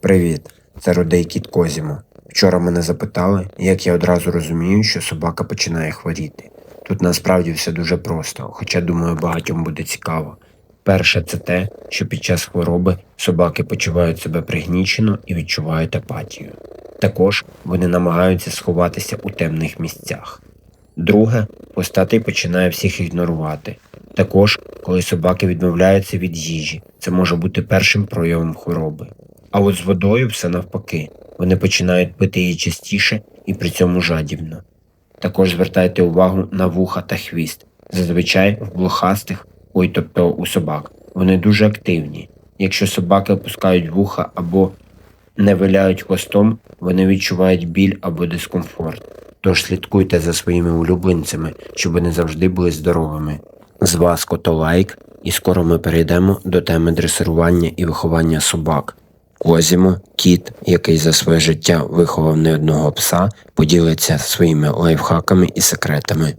Привіт, це рудий кіт Козімо. Вчора мене запитали, як я одразу розумію, що собака починає хворіти. Тут насправді все дуже просто, хоча думаю, багатьом буде цікаво. Перше, це те, що під час хвороби собаки почувають себе пригнічено і відчувають апатію. Також вони намагаються сховатися у темних місцях. Друге, постатий починає всіх ігнорувати. Також, коли собаки відмовляються від їжі, це може бути першим проявом хвороби. А от з водою все навпаки, вони починають пити її частіше і при цьому жадібно. Також звертайте увагу на вуха та хвіст. Зазвичай в блохастих, ой, тобто у собак, вони дуже активні. Якщо собаки опускають вуха або не виляють хвостом, вони відчувають біль або дискомфорт. Тож слідкуйте за своїми улюбленцями, щоб вони завжди були здоровими. З вас котолайк, і скоро ми перейдемо до теми дресирування і виховання собак. Козімо, кіт, який за своє життя виховав не одного пса, поділиться своїми лайфхаками і секретами.